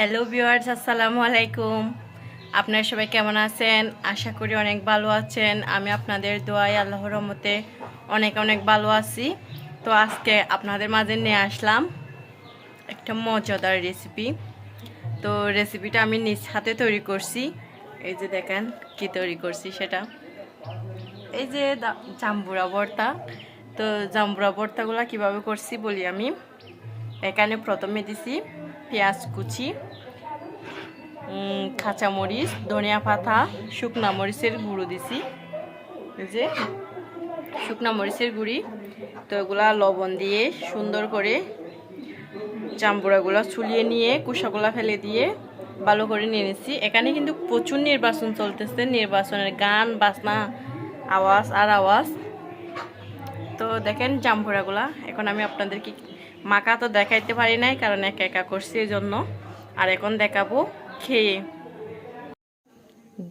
Hello viewers আসসালামু আলাইকুম। আপনারা সবাই কেমন আছেন? আশা করি অনেক ভালো আছেন। আমি আপনাদের দোয়াই আল্লাহর রহমতে অনেক অনেক ভালো আছি। তো আজকে আপনাদের মাঝে নিয়ে আসলাম একটা মজাদার রেসিপি তো রেসিপিটা আমি নিজ হাতে তৈরি করছি। এই যে দেখেন কি তৈরি করছি সেটা। এই যে জাম্বুরা ভর্তা। তো জাম্বুরা ভর্তাগুলো কীভাবে করছি বলি আমি। এখানে প্রথমে দিছি পেঁয়াজ কুচি কাঁচামরিচ, ধনিয়া পাতা, শুকনা মরিচের গুঁড়ো দিছি। যে শুকনা মরিচের গুঁড়ি, তো এগুলা লবণ দিয়ে সুন্দর করে জাম্বুরাগুলো ছুলিয়ে নিয়ে কুসাগুলা ফেলে দিয়ে ভালো করে নিয়ে নিচ্ছি এখানে কিন্তু প্রচুর নির্বাচন চলতেছে, নির্বাচনের গান, বাজনা, আওয়াজ, আর আওয়াজ। তো দেখেন জাম্বুরাগুলা, এখন আমি আপনাদেরকে মাখা তো দেখাইতে পারি নাই, কারণ একা একা করছি এই জন্য আর এখন দেখাবো খেয়ে।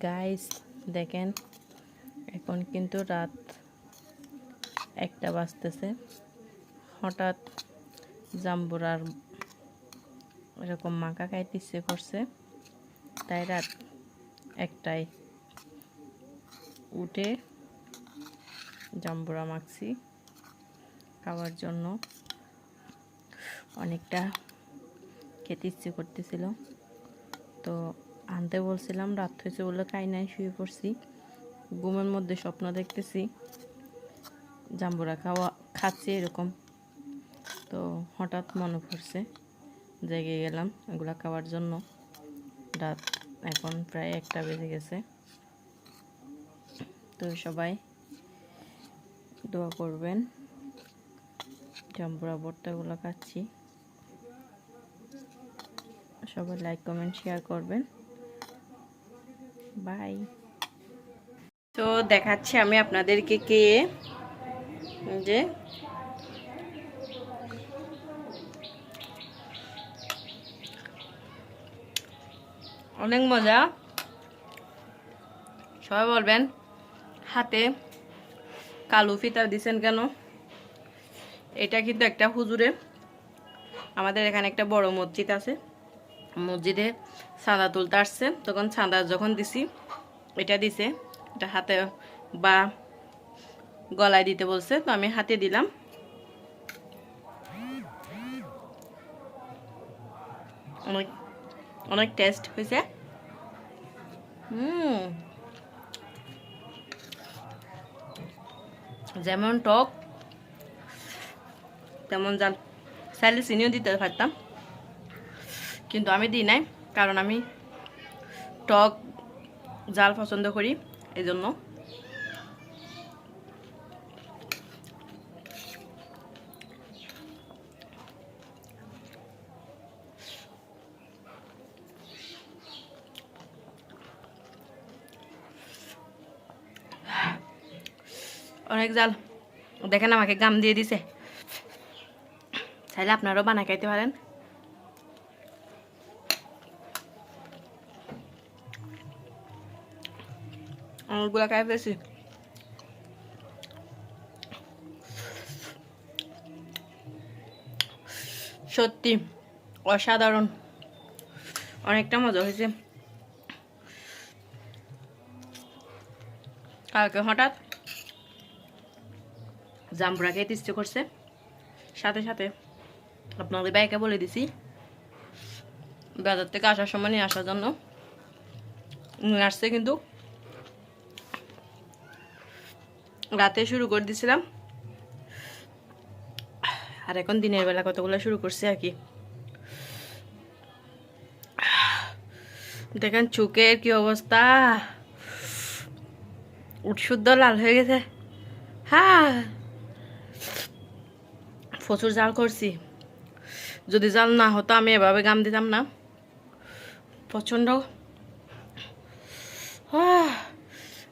গাইস দেখেন, এখন কিন্তু রাত একটা বাজতেছে। হঠাৎ জাম্বুরার এরকম মাখা খাইতে ইচ্ছে করছে। তাই রাত একটাই উঠে জাম্বুরা মাখছি, খাওয়ার জন্য। অনেকটা খেতে ইচ্ছে করতেছিল। তো আনতে বলছিলাম, রাত হয়েছে বলে খাই নাই, শুয়ে পড়ছি। ঘুমের মধ্যে স্বপ্ন দেখতেছি, জাম্বুরা খাওয়া, খাচ্ছি এরকম। তো হঠাৎ মনে পড়ছে, জেগে গেলাম এগুলো খাওয়ার জন্য। রাত এখন প্রায় একটা বেজে গেছে। তো সবাই দোয়া করবেন, জাম্বুরা ভর্তাগুলো খাচ্ছি। সবাই লাইক কমেন্ট শেয়ার করবেন। বাই তো দেখাচ্ছি আমি আপনাদেরকে কে। যে। অনেক মজা। সবাই বলবেন, হাতে কালো ফিতা দিছেন কেন? এটা কিন্তু একটা হুজুরে আমাদের এখানে একটা বড় মসজিদ আছে। মসজিদে চাঁদা তুলতে আসছে। তখন চাঁদা যখন দিছি, এটা দিছে, এটা হাতে বা গলায় দিতে বলছে, তো আমি হাতে দিলাম। অনেক অনেক টেস্ট হয়েছে। যেমন টক, তেমন জাল চাইলে চিনিও দিতে পারতাম। কিন্তু আমি দিই নাই, কারণ আমি টক জাল পছন্দ করি এই জন্য অনেক জাল, দেখেন আমাকে গাম দিয়ে দিছে। চাইলে আপনারাও বানাই খাইতে পারেন। খাই ফেলেছি। সত্যি, অসাধারণ। অনেকটা মজা হয়েছে। কালকে হঠাৎ জাম্বুরা খেতে ইচ্ছে করছে। সাথে সাথে আপনাদের বাইকে বলে দিছি, বাজার থেকে আসার সময় নিয়ে আসার জন্য। নিয়ে আসছে কিন্তু রাতে শুরু করে দিছিলাম। আর এখন দিনের বেলা কতগুলো শুরু করছি আর কি। দেখেন চুকের কি অবস্থা। উৎশুদ্ধ লাল হয়ে গেছে। হ্যাঁ। প্রচুর জাল করছি। যদি জাল না হতো আমি এভাবে গাম দিতাম না। প্রচণ্ড। আহ,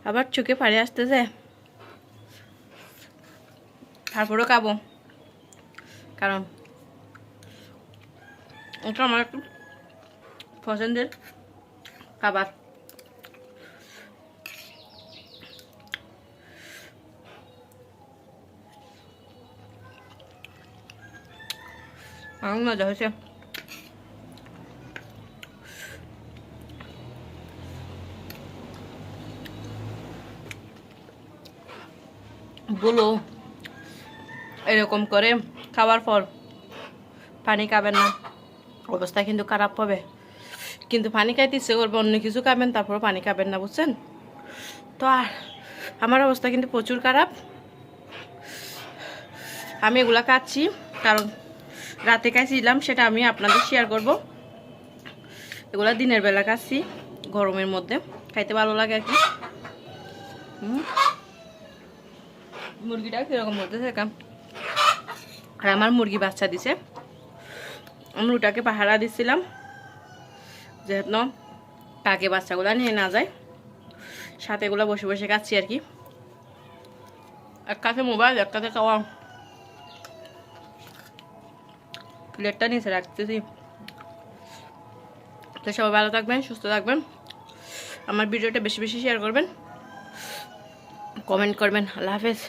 আবার চোখে পাড়ে আসতেছে। তারপরেও খাব। কারণ এটা আমার একটু পছন্দের খাবার। অনেক মজা হয়েছে। বলো। এরকম করে খাওয়ার পর পানি খাবেন না। অবস্থা কিন্তু খারাপ হবে। কিন্তু পানি খাইতে ইচ্ছে করবে, অন্য কিছু খাবেন তারপর পানি খাবেন না, বুঝছেন? তো আর আমার অবস্থা কিন্তু প্রচুর খারাপ। আমি এগুলা খাচ্ছি, কারণ রাতে খাইছিলাম, সেটা আমি আপনাদের শেয়ার করব। এগুলা দিনের বেলা খাচ্ছি, গরমের মধ্যে। খাইতে ভালো লাগে আর কি। মুরগিটা কীরকম মধ্যে থাকাম আর আমার মুরগি বাচ্চা দিছে। আমি ওটাকে পাহারা দিছিলাম, যেহেতু কাকে বাচ্চাগুলো নিয়ে না যায়, সাথে এগুলো বসে বসে খাচ্ছি আর কি। এক কাছে মোবাইল, এক কাছে খাওয়া। প্লেটটা নিচে রাখতেছি। তো সবাই ভালো থাকবেন, সুস্থ থাকবেন। আমার ভিডিওটা বেশি বেশি শেয়ার করবেন। কমেন্ট করবেন। আল্লাহ হাফেজ।